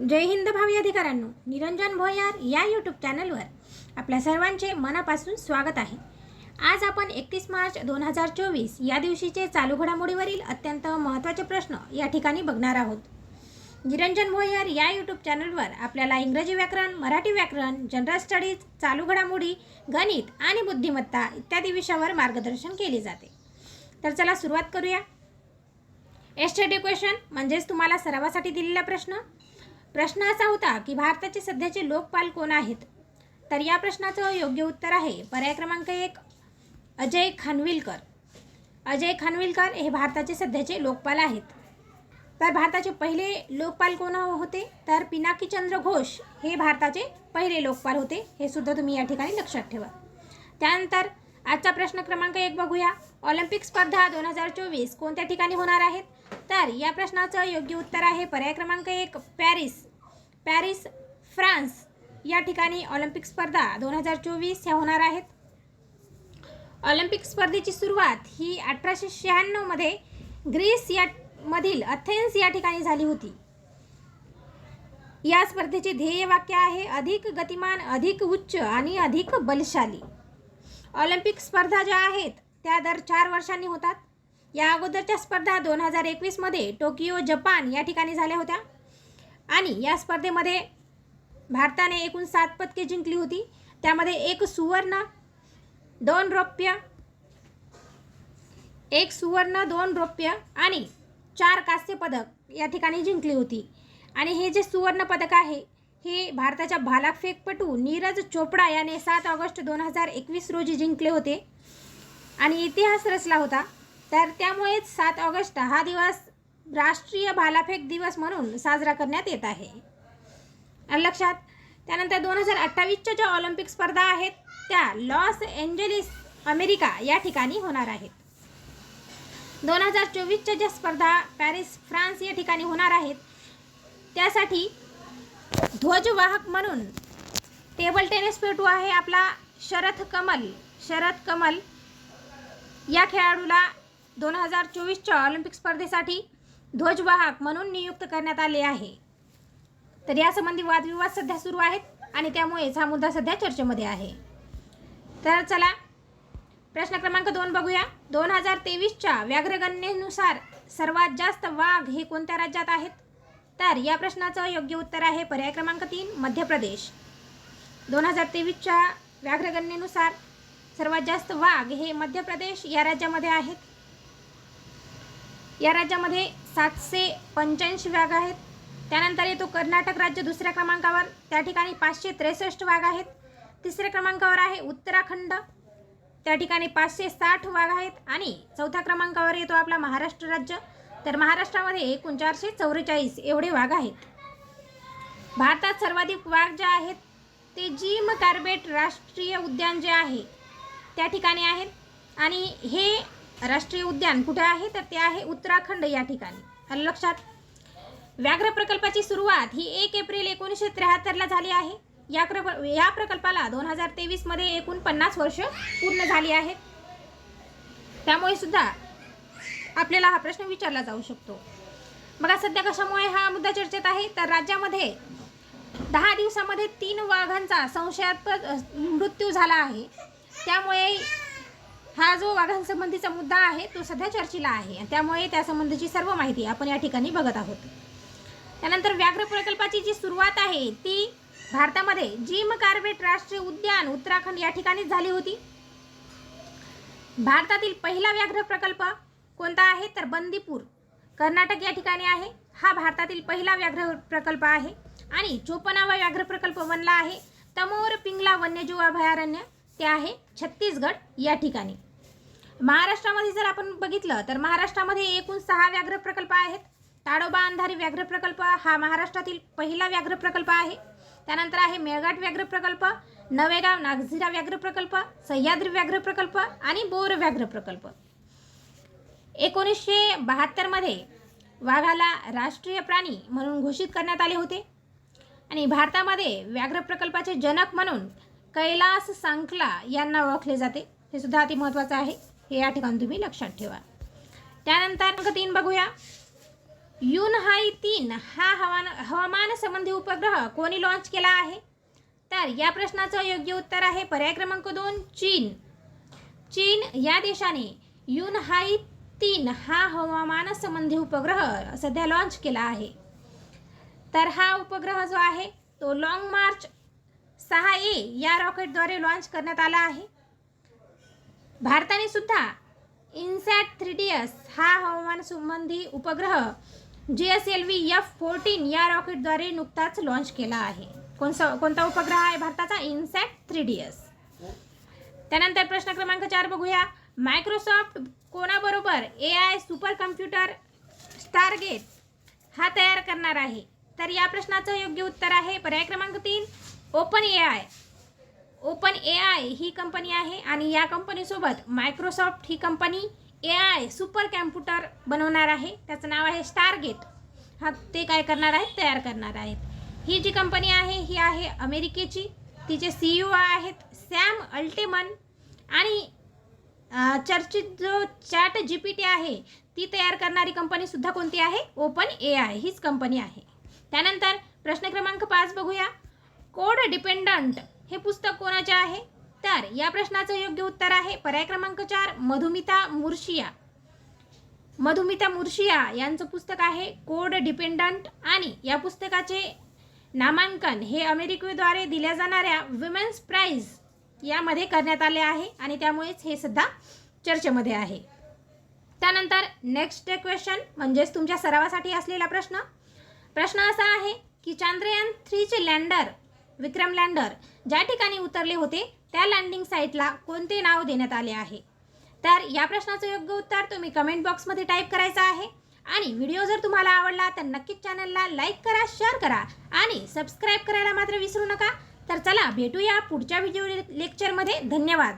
जय हिंद भावी अधिकाऱ्यांनो. निरंजन भोयार या यूट्यूब चॅनलवर आपल्या सर्वांचे मनापासून स्वागत आहे. आज आपण एकतीस मार्च दोन हजार चोवीस या दिवशीचे चालू घडामोडीवरील अत्यंत महत्त्वाचे प्रश्न या ठिकाणी बघणार आहोत. निरंजन भोयर या यूट्यूब चॅनलवर आपल्याला इंग्रजी व्याकरण मराठी व्याकरण जनरल स्टडीज चालू घडामोडी गणित आणि बुद्धिमत्ता इत्यादी विषयावर मार्गदर्शन केले जाते. तर चला सुरुवात करूया. एस्टडी क्वेश्चन म्हणजेच तुम्हाला सरावासाठी दिलेला प्रश्न. प्रश्न असा होता की भारताचे सध्याचे लोकपाल कोण आहेत? तर या प्रश्नाचं योग्य उत्तर आहे पर्याय क्रमांक एक अजय खानविलकर. अजय खानविलकर हे भारताचे सध्याचे लोकपाल आहेत. तर भारताचे पहिले लोकपाल कोण होते? तर पिनाकीचंद्र घोष हे भारताचे पहिले लोकपाल होते हे सुद्धा तुम्ही या ठिकाणी लक्षात ठेवा. त्यानंतर आजचा प्रश्न क्रमांक एक बघूया. ऑलिम्पिक स्पर्धा दोन हजार चोवीस कोणत्या ठिकाणी होणार आहेत? तर या प्रश्नाचं योग्य उत्तर आहे पर्याय क्रमांक एक पॅरिस. Paris France. या ठिकाणी ऑलिम्पिक स्पर्धा दोन हजार चोवीस ह्या होणार आहेत. ऑलिम्पिक स्पर्धेची सुरुवात ही अठराशे शहाण्णवमध्ये ग्रीस या मधील अथेन्स या ठिकाणी झाली होती. या स्पर्धेचे ध्येय वाक्य आहे अधिक गतिमान अधिक उच्च आणि अधिक बलशाली. ऑलिम्पिक स्पर्धा ज्या आहेत त्या दर चार वर्षांनी होतात. या अगोदरच्या स्पर्धा दोन हजार एकवीसमध्ये टोकियो जपान या ठिकाणी झाल्या होत्या. आणि या स्पर्धेमध्ये भारताने एकूण सात पदके जिंकली होती. त्यामध्ये एक सुवर्ण दोन रौप्य एक सुवर्ण दोन रौप्य आणि चार कांस्य पदक या ठिकाणी जिंकली होती. आणि हे जे सुवर्ण पदक आहे हे भारताच्या भालाफेकपटू नीरज चोपडा याने सात ऑगस्ट दोन हजार एकवीस रोजी जिंकले होते. आणि इतिहास रचला होता. तर त्यामुळेच सात ऑगस्ट हा दिवस राष्ट्रीय भालाफेक दिवस म्हणून साजरा करण्यात येत आहे. लक्षात त्यानंतर दोन हजार अठ्ठावीसच्या ज्या ऑलिम्पिक स्पर्धा आहेत त्या लॉस एंजलिस अमेरिका या ठिकाणी होणार आहेत. दोन हजार चोवीसच्या ज्या स्पर्धा पॅरिस फ्रान्स या ठिकाणी होणार आहेत त्यासाठी ध्वजवाहक म्हणून टेबल टेनिसपटू आहे आपला शरथ कमल. शरथ कमल या खेळाडूला दोन हजार चोवीसच्या ऑलिम्पिक स्पर्धेसाठी ध्वजवाहक म्हणून नियुक्त करण्यात आले आहे. तर यासंबंधी वादविवाद सध्या सुरू आहेत आणि त्यामुळेच हा मुद्दा सध्या चर्चेमध्ये आहे. तर चला प्रश्न क्रमांक दोन बघूया. दोन हजार तेवीसच्या व्याघ्रगणनेनुसार सर्वात जास्त वाघ हे कोणत्या राज्यात आहेत? तर या प्रश्नाचं योग्य उत्तर आहे पर्याय क्रमांक तीन मध्य प्रदेश. दोन हजार तेवीसच्या व्याघ्रगणनेनुसार सर्वात जास्त वाघ हे मध्य प्रदेश या राज्यामध्ये आहेत. या राज्यामध्ये सातशे पंच्याऐंशी वाघ आहेत. त्यानंतर येतो कर्नाटक राज्य दुसऱ्या क्रमांकावर. त्या ठिकाणी पाचशे त्रेसष्ट वाघ आहेत. तिसऱ्या क्रमांकावर आहे उत्तराखंड. त्या ठिकाणी पाचशे साठ वाघ आहेत. आणि चौथ्या क्रमांकावर येतो आपला महाराष्ट्र राज्य. तर महाराष्ट्रामध्ये एकूण चारशे चौवेचाळीस एवढे वाघ आहेत. भारतात सर्वाधिक वाघ जे आहेत ते जिम कार्बेट राष्ट्रीय उद्यान जे आहे त्या ठिकाणी आहेत. आणि हे राष्ट्रीय उद्यान कुठे आहे तर ते आहे उत्तराखंड या ठिकाणी. आलं लक्षात. व्याघ्र प्रकल्पाची सुरुवात ही एक एप्रिल एकोणीसशे त्र्याहत्तरला झाली आहे. या प्रक या प्रकल्पाला दोन हजार तेवीसमध्ये एकूण पन्नास वर्ष पूर्ण झाली आहेत. त्यामुळे सुद्धा आपल्याला हा प्रश्न विचारला जाऊ शकतो. बघा सध्या कशामुळे हा मुद्दा चर्चेत आहे? तर राज्यामध्ये दहा दिवसामध्ये तीन वाघांचा संशयास्पद मृत्यू झाला आहे. त्यामुळे हा जो वाघांसंबंधीचा मुद्दा आहे तो सध्या चर्चेला आहे. त्यामुळे त्यासंबंधीची सर्व माहिती आपण या ठिकाणी बघत आहोत. त्यानंतर व्याघ्र प्रकल्पाची जी सुरुवात आहे ती भारतामध्ये जिम कार्बेट राष्ट्रीय उद्यान उत्तराखंड या ठिकाणीच झाली होती. भारतातील पहिला व्याघ्र प्रकल्प कोणता आहे तर बंदीपूर. कर्नाटक या ठिकाणी आहे. हा भारतातील पहिला व्याघ्र प्रकल्प आहे. आणि चोपनावा व्याघ्र प्रकल्प बनला आहे. तमोर पिंगला वन्यजीव अभयारण्य ते आहे छत्तीसगड या ठिकाणी. महाराष्ट्रामध्ये जर आपण बघितलं तर महाराष्ट्रामध्ये एकूण सहा व्याघ्र प्रकल्प आहेत. ताडोबा अंधारी व्याघ्र प्रकल्प हा महाराष्ट्रातील पहिला व्याघ्र प्रकल्प आहे. त्यानंतर आहे मेळघाट व्याघ्र प्रकल्प नवेगाव नागझिरा व्याघ्र प्रकल्प सह्याद्री व्याघ्र प्रकल्प आणि बोर व्याघ्र प्रकल्प. एकोणीसशे बहात्तरमध्ये वाघाला राष्ट्रीय प्राणी म्हणून घोषित करण्यात आले होते. आणि भारतामध्ये व्याघ्र प्रकल्पाचे जनक म्हणून कैलास सांकला यांना ओळखले जाते. हे सुद्धा अति महत्त्वाचं आहे. हे या ठिकाणी तुम्ही लक्षात ठेवा. त्यानंतर तीन बघूया. युनहाई तीन हा हवान हवामान संबंधी उपग्रह कोणी लॉन्च केला आहे? तर या प्रश्नाचं योग्य उत्तर आहे पर्याय क्रमांक दोन चीन. चीन या देशाने युनहाई तीन हा हवामान संबंधी उपग्रह सध्या लॉन्च केला आहे. तर हा उपग्रह जो आहे तो लाँग मार्च सहा ए या रॉकेटद्वारे लॉन्च करण्यात आला आहे. भारताने सुद्धा इन्सॅट थ्री डी एस हा हवामान संबंधी उपग्रह G S L V F fourteen या रॉकेटद्वारे नुकताच लॉन्च केला आहे. कोणसा कोणता उपग्रह आहे भारताचा? इन्सॅट थ्री डी एस त्यानंतर प्रश्न क्रमांक चार बघूया. मायक्रोसॉफ्ट कोणाबरोबर A I super computer Stargate हा तयार करणार आहे? तर या प्रश्नाचं योग्य उत्तर आहे. पर्याय क्रमांक तीन open A I open A I ही कंपनी आहे आणि या कंपनीसोबत मायक्रोसॉफ्ट ही कंपनी ए आय सुपर कॅम्प्युटर बनवणार आहे. त्याचं नाव आहे स्टारगेट हा ते काय करणार आहेत? तयार करणार आहेत. ही जी कंपनी आहे ही आहे अमेरिकेची. तिचे सी ई ओ आहेत सॅम अल्टेमन आणि चर्चित जो चॅट जी पी टी आहे ती तयार करणारी कंपनीसुद्धा कोणती आहे? ओपन ए आय हीच कंपनी आहे. त्यानंतर प्रश्न क्रमांक पाच बघूया. कोड डिपेंडंट हे पुस्तक कोणाचे आहे? तर या प्रश्नाचं योग्य उत्तर आहे पर्याय क्रमांक चार मधुमिता मुर्शिया. मधुमिता मुर्शिया यांचं पुस्तक आहे कोड डिपेंडंट आणि या पुस्तकाचे नामांकन हे अमेरिकेद्वारे दिल्या जाणाऱ्या विमेन्स प्राईज यामध्ये करण्यात आले आहे आणि त्यामुळेच हे सुद्धा चर्चेमध्ये आहे. त्यानंतर नेक्स्ट क्वेश्चन म्हणजेच तुमच्या सरावासाठी असलेला प्रश्न. प्रश्न असा आहे की चांद्रयान थ्रीचे लँडर विक्रम लँडर ज्या ठिकाणी उतरले होते त्या लँडिंग साईटला कोणते नाव देण्यात आले आहे? तर या प्रश्नाचं योग्य उत्तर तुम्ही कमेंट बॉक्समध्ये टाईप करायचं आहे. आणि व्हिडिओ जर तुम्हाला आवडला तर नक्कीच चॅनलला लाईक करा शेअर करा आणि सबस्क्राईब करायला मात्र विसरू नका. तर चला भेटूया पुढच्या व्हिडिओ लेक्चरमध्ये धन्यवाद.